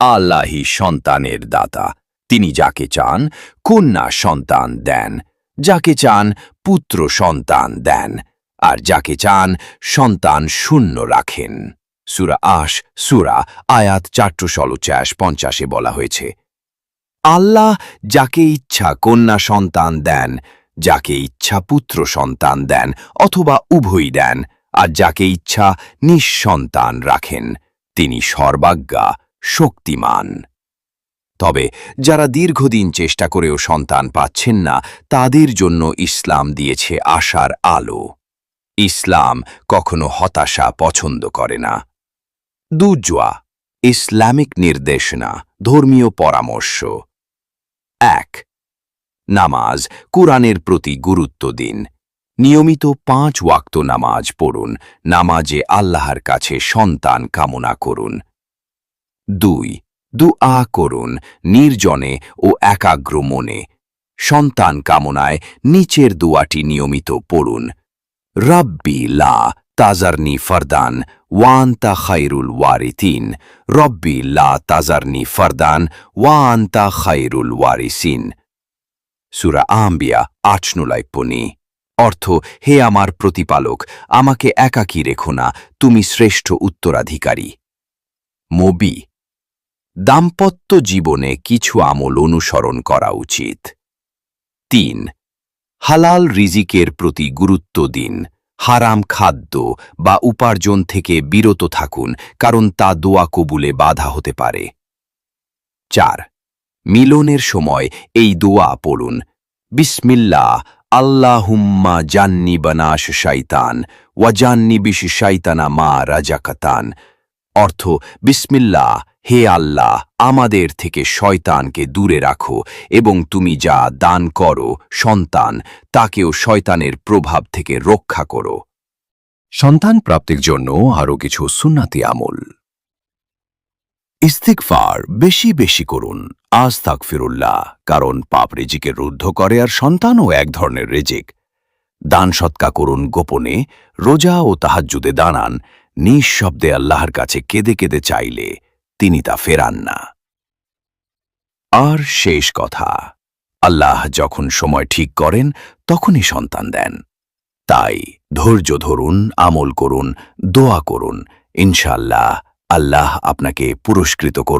আল্লাহি সন্তানের দাতা। তিনি যাকে চান, কন্যা সন্তান দেন। যাকে চান, পুত্র সন্তান দেন। আর যাকে চান, সন্তান শূন্য রাখেন। সুরা আশ, সুরা, আয়াত চারশো চ্যাশ পঞ্চাশে বলা হয়েছে, আল্লাহ যাকে ইচ্ছা কন্যা সন্তান দেন, যাকে ইচ্ছা পুত্র সন্তান দেন, অথবা উভয়ই দেন, আর যাকে ইচ্ছা নিঃসন্তান রাখেন, তিনি সর্বাজ্ঞা। শক্তিমান। তবে যারা দীর্ঘদিন চেষ্টা করেও সন্তান পাচ্ছেন না, তাদের জন্য ইসলাম দিয়েছে আশার আলো। ইসলাম কখনো হতাশা পছন্দ করে না। দুজোয়া ইসলামিক নির্দেশনা, ধর্মীয় পরামর্শ। এক, নামাজ, কোরআনের প্রতি গুরুত্ব দিন। নিয়মিত পাঁচ ওয়াক্ত নামাজ পড়ুন। নামাজে আল্লাহর কাছে সন্তান কামনা করুন। দুই দু আ করুন, নির্জনে ও একাগ্র মনে। সন্তান কামনায় নিচের দুয়াটি নিয়মিত পড়ুন। রব্বি লা তাজারনি ফরদান ওয়ান্তা খাইরুল ওয়ারিতিন রব্বি লা তাজারনি ফরদান ওয়ান্তা খাইরুল ওয়ারিসিন। সুরা আম্বিয়া আচনুলাইপনি অর্থ, হে আমার প্রতিপালক, আমাকে একাকী রেখো না, তুমি শ্রেষ্ঠ উত্তরাধিকারী। মবি দাম্পত্য জীবনে কিছু আমল অনুসরণ করা উচিত। তিন, হালাল রিজিকের প্রতি গুরুত্ব দিন। হারাম খাদ্য বা উপার্জন থেকে বিরত থাকুন, কারণ তা দোয়া কবুলে বাধা হতে পারে। চার, মিলনের সময় এই দোয়া পড়ুন। বিসমিল্লা আল্লাহুম্মা জান্নি বানাস শাইতান ওয়াজান্নি বিশ শাইতানা মা রাজাকাতান। অর্থ বিসমিল্লা হে আল্লাহ, আমাদের থেকে শয়তানকে দূরে রাখো এবং তুমি যা দান করো, সন্তান, তাকেও শয়তানের প্রভাব থেকে রক্ষা করো। সন্তান প্রাপ্তির জন্য আরও কিছু সুন্নাতি আমল। ইস্তিকফার বেশি বেশি করুন আজ তাক ফিরুল্লাহ কারণ পাপ রেজিকে রুদ্ধ করে আর সন্তানও এক ধরনের রেজিক। দান সৎকা করুন গোপনে, রোজা ও তাহাজ্জুদে দানান, নিঃশব্দে আল্লাহর কাছে কেঁদে কেঁদে চাইলে। তিনি তা ফেরান না। আর শেষ কথা, আল্লাহ যখন সময় ঠিক করেন, তখনই সন্তান দেন। তাই ধৈর্য ধরুন, আমল করুন, দোয়া করুন। ইনশাল্লাহ আল্লাহ আপনাকে পুরস্কৃত করবে।